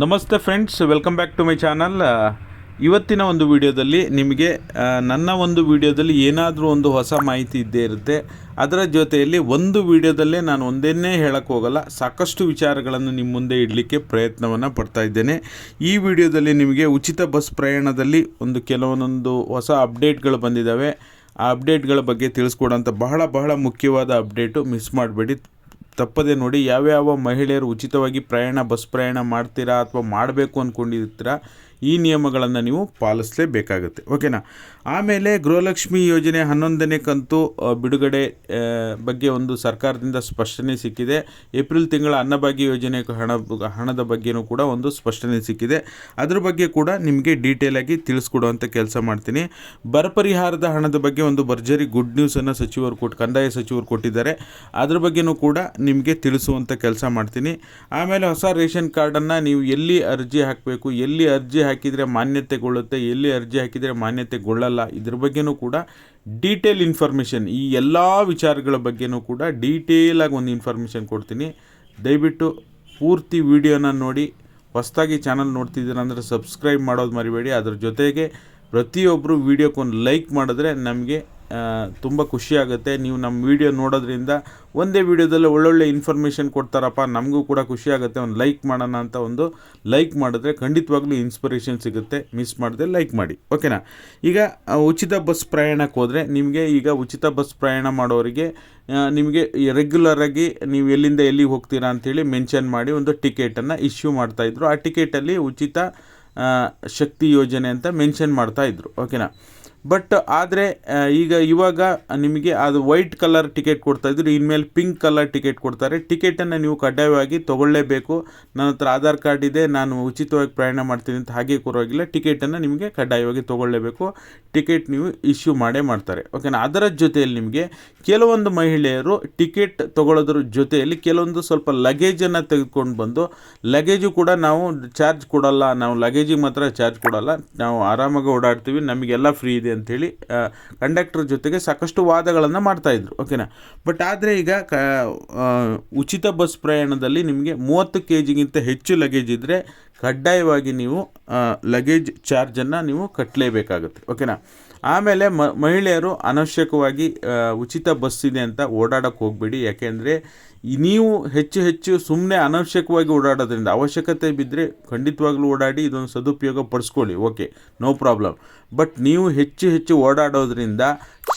ನಮಸ್ತೆ friends welcome back to my channel ಇವತ್ತಿನ ಒಂದು ವಿಡಿಯೋದಲ್ಲಿ ನಿಮಗೆ ನನ್ನ ಒಂದು ವಿಡಿಯೋದಲ್ಲಿ ಏನಾದರೂ ಒಂದು ಹೊಸ ಮಾಹಿತಿ ಇದ್ದೇ ಇರುತ್ತೆ. ಅದರ ಜೊತೆಯಲ್ಲಿ ಒಂದು ವಿಡಿಯೋದಲ್ಲೇ ನಾನು ಒಂದೇನೇ ಹೇಳಕ್ಕೆ ಹೋಗಲ್ಲ, ಸಾಕಷ್ಟು ವಿಚಾರಗಳನ್ನು ನಿಮ್ಮ ಮುಂದೆ ಇಡಲಿಕ್ಕೆ ಪ್ರಯತ್ನವನ್ನು ಪಡ್ತಾ ಇದ್ದೇನೆ. ಈ ವಿಡಿಯೋದಲ್ಲಿ ನಿಮಗೆ ಉಚಿತ ಬಸ್ ಪ್ರಯಾಣದಲ್ಲಿ ಒಂದು ಕೆಲವೊಂದೊಂದು ಹೊಸ ಅಪ್ಡೇಟ್ಗಳು ಬಂದಿದ್ದಾವೆ. ಆ ಅಪ್ಡೇಟ್ಗಳ ಬಗ್ಗೆ ತಿಳಿಸ್ಕೊಡೋಂಥ ಬಹಳ ಬಹಳ ಮುಖ್ಯವಾದ ಅಪ್ಡೇಟು ಮಿಸ್ ಮಾಡಬೇಡಿ. ತಪ್ಪದೆ ನೋಡಿ ಯಾವ್ಯಾವ ಮಹಿಳೆಯರು ಉಚಿತವಾಗಿ ಪ್ರಯಾಣ ಬಸ್ ಪ್ರಯಾಣ ಮಾಡ್ತೀರಾ ಅಥವಾ ಮಾಡಬೇಕು ಅಂದ್ಕೊಂಡಿರ್ತೀರಾ ಈ ನಿಯಮಗಳನ್ನು ನೀವು ಪಾಲಿಸಲೇಬೇಕಾಗುತ್ತೆ. ಓಕೆನಾ? ಆಮೇಲೆ ಗೃಹಲಕ್ಷ್ಮಿ ಯೋಜನೆ ಹನ್ನೊಂದನೇ ಕಂತು ಬಿಡುಗಡೆ ಬಗ್ಗೆ ಒಂದು ಸರ್ಕಾರದಿಂದ ಸ್ಪಷ್ಟನೆ ಸಿಕ್ಕಿದೆ. ಏಪ್ರಿಲ್ ತಿಂಗಳ ಅನ್ನಭಾಗ್ಯ ಯೋಜನೆ ಹಣ, ಹಣದ ಬಗ್ಗೆನೂ ಕೂಡ ಒಂದು ಸ್ಪಷ್ಟನೆ ಸಿಕ್ಕಿದೆ. ಅದ್ರ ಬಗ್ಗೆ ಕೂಡ ನಿಮಗೆ ಡೀಟೇಲಾಗಿ ತಿಳಿಸ್ಕೊಡುವಂಥ ಕೆಲಸ ಮಾಡ್ತೀನಿ. ಬರ ಪರಿಹಾರದ ಹಣದ ಬಗ್ಗೆ ಒಂದು ಭರ್ಜರಿ ಗುಡ್ ನ್ಯೂಸನ್ನು ಸಚಿವರು ಕೊಟ್ಟು ಕಂದಾಯ ಸಚಿವರು ಕೊಟ್ಟಿದ್ದಾರೆ. ಅದ್ರ ಬಗ್ಗೆನೂ ಕೂಡ ನಿಮಗೆ ತಿಳಿಸುವಂಥ ಕೆಲಸ ಮಾಡ್ತೀನಿ. ಆಮೇಲೆ ಹೊಸ ರೇಷನ್ ಕಾರ್ಡನ್ನು ನೀವು ಎಲ್ಲಿ ಅರ್ಜಿ ಹಾಕಬೇಕು, ಎಲ್ಲಿ ಅರ್ಜಿ ಹಾಕಿದರೆ ಮಾನ್ಯತೆಗೊಳ್ಳುತ್ತೆ ಎಲ್ಲಿ ಅರ್ಜಿ ಹಾಕಿದರೆ ಮಾನ್ಯತೆಗೊಳ್ಳಲ್ಲ ಇದ್ರ ಬಗ್ಗೆನೂ ಕೂಡ ಡೀಟೇಲ್ ಇನ್ಫಾರ್ಮೇಷನ್ ಈ ಎಲ್ಲ ವಿಚಾರಗಳ ಬಗ್ಗೆನೂ ಕೂಡ ಡೀಟೇಲಾಗಿ ಒಂದು ಇನ್ಫಾರ್ಮೇಷನ್ ಕೊಡ್ತೀನಿ. ದಯವಿಟ್ಟು ಪೂರ್ತಿ ವಿಡಿಯೋನ ನೋಡಿ, ಹೊಸದಾಗಿ ಚಾನಲ್ ನೋಡ್ತಿದ್ದೀರ ಅಂದರೆ ಸಬ್ಸ್ಕ್ರೈಬ್ ಮಾಡೋದು ಮರಿಬೇಡಿ. ಅದ್ರ ಜೊತೆಗೆ ಪ್ರತಿಯೊಬ್ಬರು ವೀಡಿಯೋಕ್ಕೊಂದು ಲೈಕ್ ಮಾಡಿದ್ರೆ ನಮಗೆ ತುಂಬ ಖುಷಿ ಆಗುತ್ತೆ. ನೀವು ನಮ್ಮ ವಿಡಿಯೋ ನೋಡೋದ್ರಿಂದ ಒಂದೇ ವಿಡಿಯೋದಲ್ಲಿ ಒಳ್ಳೊಳ್ಳೆ ಇನ್ಫಾರ್ಮೇಷನ್ ಕೊಡ್ತಾರಪ್ಪ. ನಮಗೂ ಕೂಡ ಖುಷಿಯಾಗುತ್ತೆ ಒಂದು ಲೈಕ್ ಮಾಡೋಣ ಅಂತ ಒಂದು ಲೈಕ್ ಮಾಡಿದ್ರೆ ಖಂಡಿತವಾಗ್ಲೂ ಇನ್ಸ್ಪಿರೇಷನ್ ಸಿಗುತ್ತೆ. ಮಿಸ್ ಮಾಡದೆ ಲೈಕ್ ಮಾಡಿ. ಓಕೆನಾ ಈಗ ಉಚಿತ ಬಸ್ ಪ್ರಯಾಣಕ್ಕೆ ಹೋದರೆ ನಿಮಗೆ ಈಗ ಉಚಿತ ಬಸ್ ಪ್ರಯಾಣ ಮಾಡೋರಿಗೆ ನಿಮಗೆ ರೆಗ್ಯುಲರಾಗಿ ನೀವು ಎಲ್ಲಿಂದ ಎಲ್ಲಿಗೆ ಹೋಗ್ತೀರಾ ಅಂಥೇಳಿ ಮೆನ್ಷನ್ ಮಾಡಿ ಒಂದು ಟಿಕೆಟನ್ನು ಇಶ್ಯೂ ಮಾಡ್ತಾಯಿದ್ರು ಆ ಟಿಕೆಟಲ್ಲಿ ಉಚಿತ ಶಕ್ತಿ ಯೋಜನೆ ಅಂತ ಮೆನ್ಷನ್ ಮಾಡ್ತಾಯಿದ್ರು ಓಕೆನಾ ಬಟ್ ಆದರೆ ಈಗ ಇವಾಗ ನಿಮಗೆ ಅದು ವೈಟ್ ಕಲರ್ ಟಿಕೆಟ್ ಕೊಡ್ತಾಯಿದ್ರು ಇನ್ಮೇಲೆ ಪಿಂಕ್ ಕಲರ್ ಟಿಕೆಟ್ ಕೊಡ್ತಾರೆ. ಟಿಕೆಟನ್ನು ನೀವು ಕಡ್ಡಾಯವಾಗಿ ತೊಗೊಳ್ಳೇಬೇಕು. ನನ್ನ ಹತ್ರ ಆಧಾರ್ ಕಾರ್ಡ್ ಇದೆ, ನಾನು ಉಚಿತವಾಗಿ ಪ್ರಯಾಣ ಮಾಡ್ತೀನಿ ಅಂತ ಹಾಗೆ ಕೊರೋಗಿಲ್ಲ ಟಿಕೆಟನ್ನು ನಿಮಗೆ ಕಡ್ಡಾಯವಾಗಿ ತೊಗೊಳ್ಳೇಬೇಕು. ಟಿಕೆಟ್ ನೀವು ಇಶ್ಯೂ ಮಾಡೇ ಮಾಡ್ತಾರೆ. ಓಕೆನಾ ಅದರ ಜೊತೆಯಲ್ಲಿ ನಿಮಗೆ ಕೆಲವೊಂದು ಮಹಿಳೆಯರು ಟಿಕೆಟ್ ತೊಗೊಳ್ಳೋದ್ರ ಜೊತೆಯಲ್ಲಿ ಕೆಲವೊಂದು ಸ್ವಲ್ಪ ಲಗೇಜನ್ನು ತೆಗೆದುಕೊಂಡು ಬಂದು ಲಗೇಜು ಕೂಡ ನಾವು ಚಾರ್ಜ್ ಕೊಡೋಲ್ಲ. ನಾವು ಲಗೇಜಿಗೆ ಮಾತ್ರ ಚಾರ್ಜ್ ಕೊಡೋಲ್ಲ. ನಾವು ಆರಾಮಾಗಿ ಓಡಾಡ್ತೀವಿ. ನಮಗೆಲ್ಲ ಫ್ರೀ ಇದೆ ಅಂಥೇಳಿ ಕಂಡಕ್ಟರ್ ಜೊತೆಗೆ ಸಾಕಷ್ಟು ವಾದಗಳನ್ನು ಮಾಡ್ತಾಯಿದ್ರು ಓಕೆನಾ ಬಟ್ ಆದರೆ ಈಗ ಕ ಉಚಿತ ಬಸ್ ಪ್ರಯಾಣದಲ್ಲಿ ನಿಮಗೆ ಮೂವತ್ತು ಕೆ ಜಿಗಿಂತ ಹೆಚ್ಚು ಲಗೇಜ್ ಇದ್ದರೆ ಕಡ್ಡಾಯವಾಗಿ ನೀವು ಲಗೇಜ್ ಚಾರ್ಜನ್ನು ನೀವು ಕಟ್ಟಲೇಬೇಕಾಗುತ್ತೆ ಓಕೆನಾ ಆಮೇಲೆ ಮಹಿಳೆಯರು ಅನವಶ್ಯಕವಾಗಿ ಉಚಿತ ಬಸ್ ಇದೆ ಅಂತ ಓಡಾಡೋಕ್ಕೆ ಹೋಗಬೇಡಿ. ಯಾಕೆಂದರೆ ನೀವು ಹೆಚ್ಚು ಹೆಚ್ಚು ಸುಮ್ಮನೆ ಅನವಶ್ಯಕವಾಗಿ ಓಡಾಡೋದ್ರಿಂದ ಅವಶ್ಯಕತೆ ಬಿದ್ದರೆ ಖಂಡಿತವಾಗ್ಲೂ ಓಡಾಡಿ ಇದೊಂದು ಸದುಪಯೋಗ ಪಡಿಸ್ಕೊಳ್ಳಿ. ಓಕೆ ನೋ ಪ್ರಾಬ್ಲಮ್ ಬಟ್ ನೀವು ಹೆಚ್ಚು ಹೆಚ್ಚು ಓಡಾಡೋದ್ರಿಂದ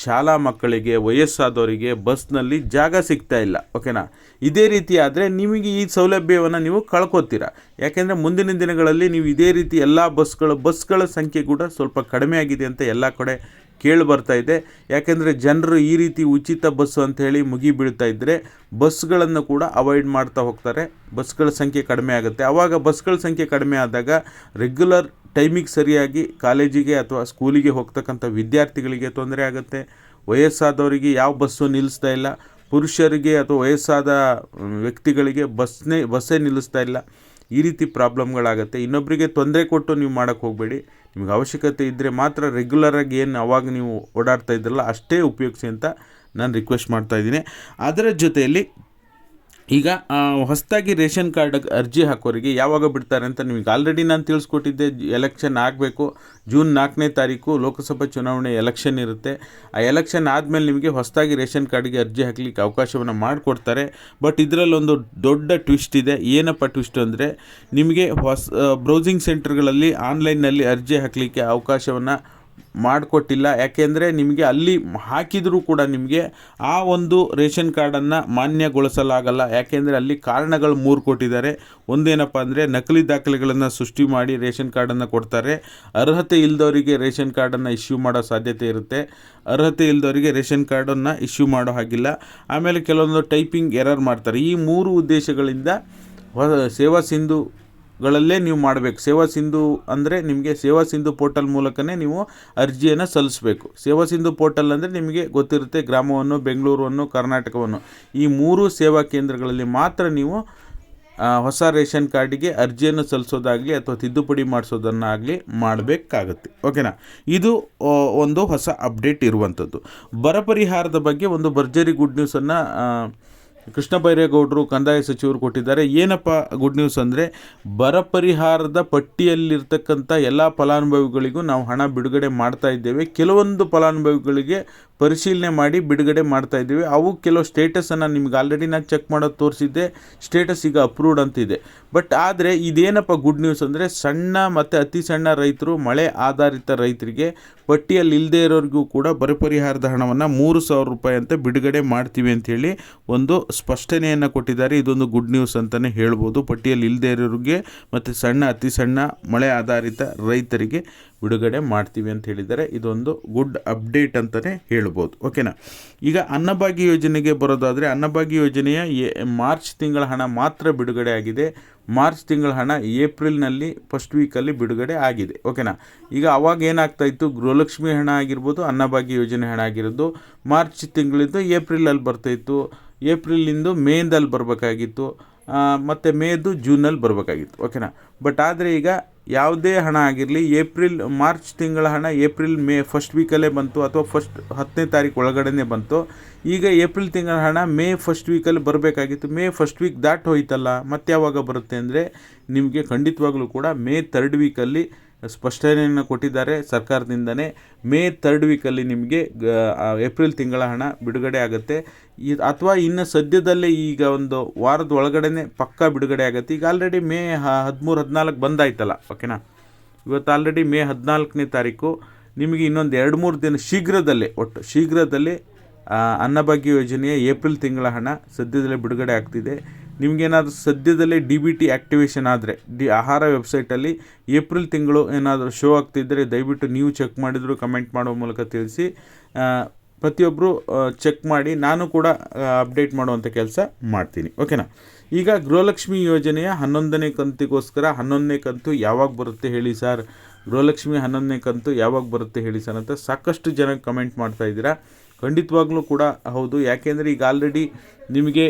ಶಾಲಾ ಮಕ್ಕಳಿಗೆ, ವಯಸ್ಸಾದವರಿಗೆ ಬಸ್ನಲ್ಲಿ ಜಾಗ ಸಿಗ್ತಾ ಇಲ್ಲ, ಓಕೆನಾ? ಇದೇ ರೀತಿ ಆದರೆ ನಿಮಗೆ ಈ ಸೌಲಭ್ಯವನ್ನು ನೀವು ಕಳ್ಕೊತೀರ. ಯಾಕೆಂದರೆ ಮುಂದಿನ ದಿನಗಳಲ್ಲಿ ನೀವು ಇದೇ ರೀತಿ ಎಲ್ಲ ಬಸ್ಗಳು, ಬಸ್ಗಳ ಸಂಖ್ಯೆ ಕೂಡ ಸ್ವಲ್ಪ ಕಡಿಮೆ ಆಗಿದೆ ಅಂತ ಎಲ್ಲ ಕಡೆ ಕೇಳಿ ಬರ್ತಾ ಇದೆ. ಯಾಕೆಂದರೆ ಜನರು ಈ ರೀತಿ ಉಚಿತ ಬಸ್ಸು ಅಂಥೇಳಿ ಮುಗಿಬೀಳ್ತಾ ಮುಗಿ ಬೀಳ್ತಾ ಇದ್ದರೆ ಬಸ್ಗಳನ್ನು ಕೂಡ ಅವಾಯ್ಡ್ ಮಾಡ್ತಾ ಹೋಗ್ತಾರೆ. ಬಸ್ಗಳ ಸಂಖ್ಯೆ ಕಡಿಮೆ ಆಗುತ್ತೆ. ಆವಾಗ ಬಸ್ಗಳ ಸಂಖ್ಯೆ ಕಡಿಮೆ ಆದಾಗ ರೆಗ್ಯುಲರ್ ಟೈಮಿಗೆ ಸರಿಯಾಗಿ ಕಾಲೇಜಿಗೆ ಅಥವಾ ಸ್ಕೂಲಿಗೆ ಹೋಗ್ತಕ್ಕಂಥ ವಿದ್ಯಾರ್ಥಿಗಳಿಗೆ ತೊಂದರೆ ಆಗುತ್ತೆ. ವಯಸ್ಸಾದವರಿಗೆ ಯಾವ ಬಸ್ಸು ನಿಲ್ಲಿಸ್ತಾ ಇಲ್ಲ. ಪುರುಷರಿಗೆ ಅಥವಾ ವಯಸ್ಸಾದ ವ್ಯಕ್ತಿಗಳಿಗೆ ಬಸ್ನೇ, ಬಸ್ಸೇ ನಿಲ್ಲಿಸ್ತಾ ಇಲ್ಲ. ಈ ರೀತಿ ಪ್ರಾಬ್ಲಮ್ಗಳಾಗುತ್ತೆ. ಇನ್ನೊಬ್ಬರಿಗೆ ತೊಂದರೆ ಕೊಟ್ಟು ನೀವು ಮಾಡೋಕ್ಕೆ ಹೋಗಬೇಡಿ. ನಿಮಗೆ ಅವಶ್ಯಕತೆ ಇದ್ದರೆ ಮಾತ್ರ ರೆಗ್ಯುಲರಾಗಿ ಏನು ಅವಾಗ ನೀವು ಓಡಾಡ್ತಾ ಇದ್ರಲ್ಲ ಅಷ್ಟೇ ಉಪಯೋಗಿಸಿ ಅಂತ ನಾನು ರಿಕ್ವೆಸ್ಟ್ ಮಾಡ್ತಾ ಇದ್ದೀನಿ. ಅದರ ಜೊತೆಯಲ್ಲಿ ಈಗ ಹೊಸದಾಗಿ ರೇಷನ್ ಕಾರ್ಡ್ ಅರ್ಜಿ ಹಾಕೋರಿಗೆ ಯಾವಾಗ ಬಿಡ್ತಾರೆ ಅಂತ ನಿಮಗೆ ಆಲ್ರೆಡಿ ನಾನು ತಿಳಿಸ್ಕೊಟ್ಟಿದ್ದೆ ಎಲೆಕ್ಷನ್ ಆಗಬೇಕು ಜೂನ್ ನಾಲ್ಕನೇ ತಾರೀಕು ಲೋಕಸಭಾ ಚುನಾವಣೆ ಎಲೆಕ್ಷನ್ ಇರುತ್ತೆ. ಆ ಎಲೆಕ್ಷನ್ ಆದಮೇಲೆ ನಿಮಗೆ ಹೊಸದಾಗಿ ರೇಷನ್ ಕಾರ್ಡ್ಗೆ ಅರ್ಜಿ ಹಾಕಲಿಕ್ಕೆ ಅವಕಾಶವನ್ನು ಮಾಡಿಕೊಡ್ತಾರೆ. ಬಟ್ ಇದರಲ್ಲೊಂದು ದೊಡ್ಡ ಟ್ವಿಸ್ಟ್ ಇದೆ. ಏನಪ್ಪ ಟ್ವಿಸ್ಟ್ ಅಂದರೆ, ನಿಮಗೆ ಹೊಸ ಬ್ರೌಸಿಂಗ್ ಸೆಂಟರ್ಗಳಲ್ಲಿ ಆನ್ಲೈನ್ನಲ್ಲಿ ಅರ್ಜಿ ಹಾಕಲಿಕ್ಕೆ ಅವಕಾಶವನ್ನು ಮಾಡಿಕೊಟ್ಟಿಲ್ಲ. ಯಾಕೆಂದರೆ ನಿಮಗೆ ಅಲ್ಲಿ ಹಾಕಿದರೂ ಕೂಡ ನಿಮಗೆ ಆ ಒಂದು ರೇಷನ್ ಕಾರ್ಡನ್ನು ಮಾನ್ಯಗೊಳಿಸಲಾಗಲ್ಲ. ಯಾಕೆಂದರೆ ಅಲ್ಲಿ ಕಾರಣಗಳು ಮೂರು ಕೊಟ್ಟಿದ್ದಾರೆ. ಒಂದೇನಪ್ಪ ಅಂದರೆ ನಕಲಿ ದಾಖಲೆಗಳನ್ನು ಸೃಷ್ಟಿ ಮಾಡಿ ರೇಷನ್ ಕಾರ್ಡನ್ನು ಕೊಡ್ತಾರೆ. ಅರ್ಹತೆ ಇಲ್ಲದವರಿಗೆ ರೇಷನ್ ಕಾರ್ಡನ್ನು ಇಶ್ಯೂ ಮಾಡೋ ಸಾಧ್ಯತೆ ಇರುತ್ತೆ. ಅರ್ಹತೆ ಇಲ್ಲದವರಿಗೆ ರೇಷನ್ ಕಾರ್ಡನ್ನು ಇಶ್ಯೂ ಮಾಡೋ ಹಾಗಿಲ್ಲ. ಆಮೇಲೆ ಕೆಲವೊಂದು ಟೈಪಿಂಗ್ ಎರರ್ ಮಾಡ್ತಾರೆ. ಈ ಮೂರು ಉದ್ದೇಶಗಳಿಂದ ಸೇವಾ ಸಿಂಧು ಗಳಲ್ಲೇ ನೀವು ಮಾಡಬೇಕು. ಸೇವಾ ಸಿಂಧು ಅಂದರೆ ನಿಮಗೆ ಸೇವಾ ಸಿಂಧು ಪೋರ್ಟಲ್ ಮೂಲಕನೇ ನೀವು ಅರ್ಜಿಯನ್ನು ಸಲ್ಲಿಸಬೇಕು. ಸೇವಾ ಸಿಂಧು ಪೋರ್ಟಲ್ ಅಂದರೆ ನಿಮಗೆ ಗೊತ್ತಿರುತ್ತೆ ಗ್ರಾಮವನ್ನು, ಬೆಂಗಳೂರನ್ನು, ಕರ್ನಾಟಕವನ್ನು. ಈ ಮೂರು ಸೇವಾ ಕೇಂದ್ರಗಳಲ್ಲಿ ಮಾತ್ರ ನೀವು ಹೊಸ ರೇಷನ್ ಕಾರ್ಡಿಗೆ ಅರ್ಜಿಯನ್ನು ಸಲ್ಲಿಸೋದಾಗಲಿ ಅಥವಾ ತಿದ್ದುಪಡಿ ಮಾಡಿಸೋದನ್ನಾಗಲಿ ಮಾಡಬೇಕಾಗತ್ತೆ. ಓಕೆನಾ? ಇದು ಒಂದು ಹೊಸ ಅಪ್ಡೇಟ್ ಇರುವಂಥದ್ದು. ಬರ ಪರಿಹಾರದ ಬಗ್ಗೆ ಒಂದು ಭರ್ಜರಿ ಗುಡ್ ನ್ಯೂಸನ್ನು ಕೃಷ್ಣ ಬೈರೇಗೌಡರು ಕಂದಾಯ ಸಚಿವರು ಕೊಟ್ಟಿದ್ದಾರೆ. ಏನಪ್ಪ ಗುಡ್ ನ್ಯೂಸ್ ಅಂದರೆ ಬರ ಪರಿಹಾರದ ಪಟ್ಟಿಯಲ್ಲಿರ್ತಕ್ಕಂಥ ಎಲ್ಲ ಫಲಾನುಭವಿಗಳಿಗೂ ನಾವು ಹಣ ಬಿಡುಗಡೆ ಮಾಡ್ತಾ ಇದ್ದೇವೆ. ಕೆಲವೊಂದು ಫಲಾನುಭವಿಗಳಿಗೆ ಪರಿಶೀಲನೆ ಮಾಡಿ ಬಿಡುಗಡೆ ಮಾಡ್ತಾ ಇದ್ದೀವಿ. ಅವು ಕೆಲವು ಸ್ಟೇಟಸನ್ನು ನಿಮ್ಗೆ ಆಲ್ರೆಡಿ ನಾನು ಚೆಕ್ ಮಾಡೋದು ತೋರಿಸಿದ್ದೆ. ಸ್ಟೇಟಸ್ ಈಗ ಅಪ್ರೂವ್ಡ್ ಅಂತಿದೆ. ಬಟ್ ಆದರೆ ಇದೇನಪ್ಪ ಗುಡ್ ನ್ಯೂಸ್ ಅಂದರೆ ಸಣ್ಣ ಮತ್ತು ಅತಿ ಸಣ್ಣ ರೈತರು, ಮಳೆ ಆಧಾರಿತ ರೈತರಿಗೆ ಪಟ್ಟಿಯಲ್ಲಿ ಇಲ್ಲದೇ ಇರೋರಿಗೂ ಕೂಡ ಬರ ಪರಿಹಾರದ ಹಣವನ್ನು ಮೂರು ಸಾವಿರ ರೂಪಾಯಿ ಅಂತ ಬಿಡುಗಡೆ ಮಾಡ್ತೀವಿ ಅಂಥೇಳಿ ಒಂದು ಸ್ಪಷ್ಟನೆಯನ್ನು ಕೊಟ್ಟಿದ್ದಾರೆ. ಇದೊಂದು ಗುಡ್ ನ್ಯೂಸ್ ಅಂತಲೇ ಹೇಳ್ಬೋದು. ಪಟ್ಟಿಯಲ್ಲಿ ಇಲ್ಲದೇ ಇರೋರಿಗೆ ಮತ್ತು ಸಣ್ಣ, ಅತಿ ಸಣ್ಣ ಮಳೆ ಆಧಾರಿತ ರೈತರಿಗೆ ಬಿಡುಗಡೆ ಮಾಡ್ತೀವಿ ಅಂತ ಹೇಳಿದರೆ ಇದೊಂದು ಗುಡ್ ಅಪ್ಡೇಟ್ ಅಂತಲೇ ಹೇಳ್ಬೋದು. ಓಕೆನಾ? ಈಗ ಅನ್ನಭಾಗ್ಯ ಯೋಜನೆಗೆ ಬರೋದಾದರೆ ಅನ್ನಭಾಗ್ಯ ಯೋಜನೆಯ ಮಾರ್ಚ್ ತಿಂಗಳ ಹಣ ಮಾತ್ರ ಬಿಡುಗಡೆ ಆಗಿದೆ. ಮಾರ್ಚ್ ತಿಂಗಳ ಹಣ ಏಪ್ರಿಲ್ನಲ್ಲಿ ಫಸ್ಟ್ ವೀಕಲ್ಲಿ ಬಿಡುಗಡೆ ಆಗಿದೆ. ಓಕೆನಾ? ಈಗ ಅವಾಗ ಏನಾಗ್ತಾ ಇತ್ತು? ಗೃಹಲಕ್ಷ್ಮಿ ಹಣ ಆಗಿರ್ಬೋದು, ಅನ್ನಭಾಗ್ಯ ಯೋಜನೆ ಹಣ ಆಗಿರೋದು. ಮಾರ್ಚ್ ತಿಂಗಳಿಂದ ಏಪ್ರಿಲಲ್ಲಿ ಬರ್ತಾಯಿತ್ತು ಏಪ್ರಿಲಿಂದು ಮೇದಲ್ಲಿ ಬರಬೇಕಾಗಿತ್ತು. ಮತ್ತು ಮೇದು ಜೂನಲ್ಲಿ ಬರಬೇಕಾಗಿತ್ತು. ಓಕೆನಾ? ಬಟ್ ಆದರೆ ಈಗ ಯಾವುದೇ ಹಣ ಆಗಿರಲಿ, ಏಪ್ರಿಲ್, ಮಾರ್ಚ್ ತಿಂಗಳ ಹಣ ಏಪ್ರಿಲ್ ಮೇ ಫಸ್ಟ್ ವೀಕಲ್ಲೇ ಬಂತು ಅಥವಾ ಫಸ್ಟ್ ಹತ್ತನೇ ತಾರೀಕು ಒಳಗಡೆನೇ ಬಂತು. ಈಗ ಏಪ್ರಿಲ್ ತಿಂಗಳ ಹಣ ಮೇ ಫಸ್ಟ್ ವೀಕಲ್ಲಿ ಬರಬೇಕಾಗಿತ್ತು. ಮೇ ಫಸ್ಟ್ ವೀಕ್ ದಾಟ್ ಹೋಯ್ತಲ್ಲ ಮತ್ತೆ ಯಾವಾಗ ಬರುತ್ತೆ ಅಂದರೆ ನಿಮಗೆ ಖಂಡಿತವಾಗ್ಲೂ ಕೂಡ ಮೇ ತರ್ಡ್ ವೀಕಲ್ಲಿ ಸ್ಪಷ್ಟನೆಯನ್ನು ಕೊಟ್ಟಿದ್ದಾರೆ. ಸರ್ಕಾರದಿಂದನೇ ಮೇ ತರ್ಡ್ ವೀಕಲ್ಲಿ ನಿಮಗೆ ಏಪ್ರಿಲ್ ತಿಂಗಳ ಹಣ ಬಿಡುಗಡೆ ಆಗುತ್ತೆ. ಈ, ಅಥವಾ ಇನ್ನು ಸದ್ಯದಲ್ಲೇ ಈಗ ಒಂದು ವಾರದ ಒಳಗಡೆನೆ ಪಕ್ಕಾ ಬಿಡುಗಡೆ ಆಗುತ್ತೆ. ಈಗ ಆಲ್ರೆಡಿ ಮೇ ಹದಿಮೂರು, ಹದಿನಾಲ್ಕು ಬಂದಾಯ್ತಲ್ಲ, ಓಕೆನಾ? ಇವತ್ತು ಆಲ್ರೆಡಿ ಮೇ ಹದಿನಾಲ್ಕನೇ ತಾರೀಕು. ನಿಮಗೆ ಇನ್ನೊಂದು ಎರಡು ಮೂರು ದಿನ ಶೀಘ್ರದಲ್ಲೇ, ಒಟ್ಟು ಶೀಘ್ರದಲ್ಲೇ ಅನ್ನಭಾಗ್ಯ ಯೋಜನೆಯ ಏಪ್ರಿಲ್ ತಿಂಗಳ ಹಣ ಸದ್ಯದಲ್ಲೇ ಬಿಡುಗಡೆ ಆಗ್ತಿದೆ. ನಿಮಗೇನಾದರೂ ಸದ್ಯದಲ್ಲೇ ಡಿ ಬಿ ಟಿ ಆ್ಯಕ್ಟಿವೇಶನ್ ಆದರೆ, ಡಿ ಆಹಾರ ವೆಬ್ಸೈಟಲ್ಲಿ ಏಪ್ರಿಲ್ ತಿಂಗಳು ಏನಾದರೂ ಶೋ ಆಗ್ತಿದ್ದರೆ ದಯವಿಟ್ಟು ನೀವು ಚೆಕ್ ಮಾಡಿದರೂ ಕಮೆಂಟ್ ಮಾಡುವ ಮೂಲಕ ತಿಳಿಸಿ. ಪ್ರತಿಯೊಬ್ಬರು ಚೆಕ್ ಮಾಡಿ ನಾನು ಕೂಡ ಅಪ್ಡೇಟ್ ಮಾಡುವಂಥ ಕೆಲಸ ಮಾಡ್ತೀನಿ. ಓಕೆನಾ ಈಗ ಗೃಹಲಕ್ಷ್ಮಿ ಯೋಜನೆಯ ಹನ್ನೊಂದನೇ ಕಂತಿಗೋಸ್ಕರ, ಹನ್ನೊಂದನೇ ಕಂತು ಯಾವಾಗ ಬರುತ್ತೆ ಹೇಳಿ ಸರ್? ಗೃಹಲಕ್ಷ್ಮಿ ಹನ್ನೊಂದನೇ ಕಂತು ಯಾವಾಗ ಬರುತ್ತೆ ಹೇಳಿ ಸರ್ ಅಂತ ಸಾಕಷ್ಟು ಜನ ಕಮೆಂಟ್ ಮಾಡ್ತಾ ಇದ್ದೀರಾ. ಖಂಡಿತವಾಗ್ಲೂ ಕೂಡ ಹೌದು. ಯಾಕೆಂದರೆ ಈಗ ಆಲ್ರೆಡಿ ನಿಮಗೆ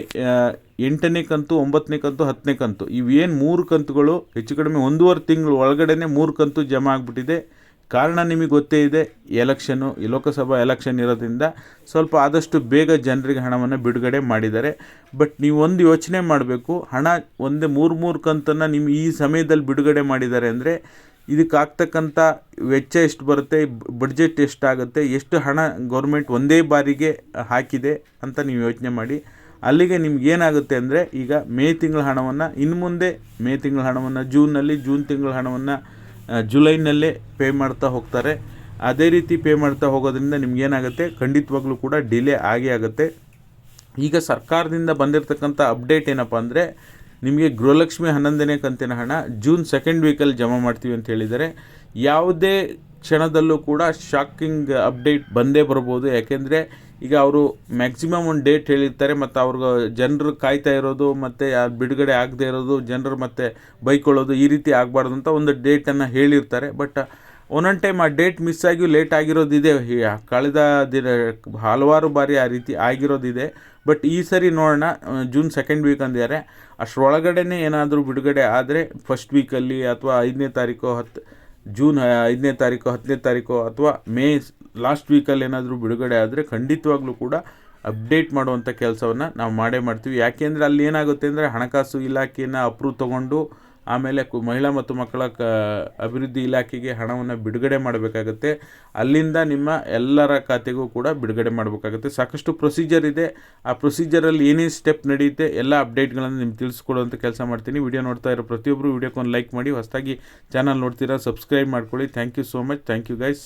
ಎಂಟನೇ ಕಂತು, ಒಂಬತ್ತನೇ ಕಂತು, ಹತ್ತನೇ ಕಂತು. ಇವೇನು ಮೂರು ಕಂತುಗಳು, ಹೆಚ್ಚು ಕಡಿಮೆ ಒಂದೂವರೆ ತಿಂಗಳು ಒಳಗಡೆ ಮೂರು ಕಂತು ಜಮಾ ಆಗಿಬಿಟ್ಟಿದೆ. ಕಾರಣ ನಿಮಗೆ ಗೊತ್ತೇ ಇದೆ ಎಲೆಕ್ಷನ್ನು ಲೋಕಸಭಾ ಎಲೆಕ್ಷನ್ ಇರೋದ್ರಿಂದ ಸ್ವಲ್ಪ ಆದಷ್ಟು ಬೇಗ ಜನರಿಗೆ ಹಣವನ್ನು ಬಿಡುಗಡೆ ಮಾಡಿದ್ದಾರೆ. ಬಟ್ ನೀವು ಒಂದು ಯೋಚನೆ ಮಾಡಬೇಕು, ಹಣ ಒಂದೇ ಮೂರು ಮೂರು ಕಂತನ್ನು ನಿಮ್ಮ ಈ ಸಮಯದಲ್ಲಿ ಬಿಡುಗಡೆ ಮಾಡಿದ್ದಾರೆ ಅಂದರೆ ಇದಕ್ಕಾಗ್ತಕ್ಕಂಥ ವೆಚ್ಚ ಎಷ್ಟು ಬರುತ್ತೆ ಬಡ್ಜೆಟ್ ಎಷ್ಟಾಗುತ್ತೆ ಎಷ್ಟು ಹಣ ಗೌರ್ಮೆಂಟ್ ಒಂದೇ ಬಾರಿಗೆ ಹಾಕಿದೆ ಅಂತ ನೀವು ಯೋಚನೆ ಮಾಡಿ. ಅಲ್ಲಿಗೆ ನಿಮ್ಗೆ ಏನಾಗುತ್ತೆ ಅಂದರೆ ಈಗ ಮೇ ತಿಂಗಳ ಹಣವನ್ನು ಇನ್ನು ಮುಂದೆ ಮೇ ತಿಂಗಳ ಹಣವನ್ನು, ಜೂನ್ನಲ್ಲಿ, ಜೂನ್ ತಿಂಗಳ ಹಣವನ್ನು ಜುಲೈನಲ್ಲೇ ಪೇ ಮಾಡ್ತಾ ಹೋಗ್ತಾರೆ. ಅದೇ ರೀತಿ ಪೇ ಮಾಡ್ತಾ ಹೋಗೋದ್ರಿಂದ ನಿಮ್ಗೇನಾಗುತ್ತೆ ಖಂಡಿತವಾಗ್ಲೂ ಕೂಡ ಡಿಲೇ ಆಗೇ ಆಗುತ್ತೆ. ಈಗ ಸರ್ಕಾರದಿಂದ ಬಂದಿರತಕ್ಕಂಥ ಅಪ್ಡೇಟ್ ಏನಪ್ಪ ಅಂದರೆ ನಿಮಗೆ ಗೃಹಲಕ್ಷ್ಮಿ ಹನ್ನೊಂದನೇ ಕಂತಿನ ಹಣ ಜೂನ್ ಸೆಕೆಂಡ್ ವೀಕಲ್ಲಿ ಜಮಾ ಮಾಡ್ತೀವಿ ಅಂತ ಹೇಳಿದರೆ ಯಾವುದೇ ಕ್ಷಣದಲ್ಲೂ ಕೂಡ ಶಾಕಿಂಗ್ ಅಪ್ಡೇಟ್ ಬಂದೇ ಬರ್ಬೋದು. ಯಾಕೆಂದರೆ ಈಗ ಅವರು ಮ್ಯಾಕ್ಸಿಮಮ್ ಒಂದು ಡೇಟ್ ಹೇಳಿರ್ತಾರೆ ಮತ್ತು ಅವ್ರಿಗೆ ಜನರು ಕಾಯ್ತಾ ಇರೋದು ಮತ್ತು ಬಿಡುಗಡೆ ಆಗದೆ ಇರೋದು, ಜನರು ಮತ್ತೆ ಬೈಕೊಳ್ಳೋದು ಈ ರೀತಿ ಆಗಬಾರ್ದು ಅಂತ ಒಂದು ಡೇಟನ್ನು ಹೇಳಿರ್ತಾರೆ. ಬಟ್ ಒಂದೊಂದು ಟೈಮ್ ಆ ಡೇಟ್ ಮಿಸ್ ಆಗಿ ಲೇಟ್ ಆಗಿರೋದಿದೆ. ಕಳೆದ ದಿನ, ಹಲವಾರು ಬಾರಿ ಆ ರೀತಿ ಆಗಿರೋದಿದೆ. ಬಟ್ ಈ ಸರಿ ನೋಡೋಣ ಜೂನ್ ಸೆಕೆಂಡ್ ವೀಕ್ ಅಂದಿದ್ದಾರೆ. ಅಷ್ಟರೊಳಗಡೆ ಏನಾದರೂ ಬಿಡುಗಡೆ ಆದರೆ ಫಸ್ಟ್ ವೀಕಲ್ಲಿ ಅಥವಾ ಐದನೇ ತಾರೀಕು ಹತ್ತು ಜೂನ್ ಐದನೇ ತಾರೀಕು, ಹತ್ತನೇ ತಾರೀಕು ಅಥವಾ ಮೇ ಲಾಸ್ಟ್ ವೀಕಲ್ಲಿ ಏನಾದರೂ ಬಿಡುಗಡೆ ಆದರೆ ಖಂಡಿತವಾಗ್ಲೂ ಕೂಡ ಅಪ್ಡೇಟ್ ಮಾಡುವಂಥ ಕೆಲಸವನ್ನು ನಾವು ಮಾಡೇ ಮಾಡ್ತೀವಿ. ಯಾಕೆಂದರೆ ಅಲ್ಲಿ ಏನಾಗುತ್ತೆ ಅಂದರೆ ಹಣಕಾಸು ಇಲಾಖೆಯನ್ನು ಅಪ್ರೂವ್ ತೊಗೊಂಡು ಆಮೇಲೆ ಕು ಮಹಿಳಾ ಮತ್ತು ಮಕ್ಕಳ ಕ ಅಭಿವೃದ್ಧಿ ಇಲಾಖೆಗೆ ಹಣವನ್ನು ಬಿಡುಗಡೆ ಮಾಡಬೇಕಾಗತ್ತೆ. ಅಲ್ಲಿಂದ ನಿಮ್ಮ ಎಲ್ಲರ ಖಾತೆಗೂ ಕೂಡ ಬಿಡುಗಡೆ ಮಾಡಬೇಕಾಗುತ್ತೆ. ಸಾಕಷ್ಟು ಪ್ರೊಸೀಜರ್ ಇದೆ. ಆ ಪ್ರೊಸೀಜರಲ್ಲಿ ಏನೇನು ಸ್ಟೆಪ್ ನಡೆಯುತ್ತೆ, ಎಲ್ಲ ಅಪ್ಡೇಟ್ಗಳನ್ನು ನಿಮ್ಗೆ ತಿಳಿಸ್ಕೊಡುವಂಥ ಕೆಲಸ ಮಾಡ್ತೀನಿ. ವಿಡಿಯೋ ನೋಡ್ತಾ ಇರೋ ಪ್ರತಿಯೊಬ್ಬರು ವಿಡಿಯೋಕ್ಕೊಂದು ಲೈಕ್ ಮಾಡಿ, ಹೊಸದಾಗಿ ಚಾನಲ್ ನೋಡ್ತೀರಾ ಸಬ್ಸ್ಕ್ರೈಬ್ ಮಾಡ್ಕೊಳ್ಳಿ. Thank you so much thank you guys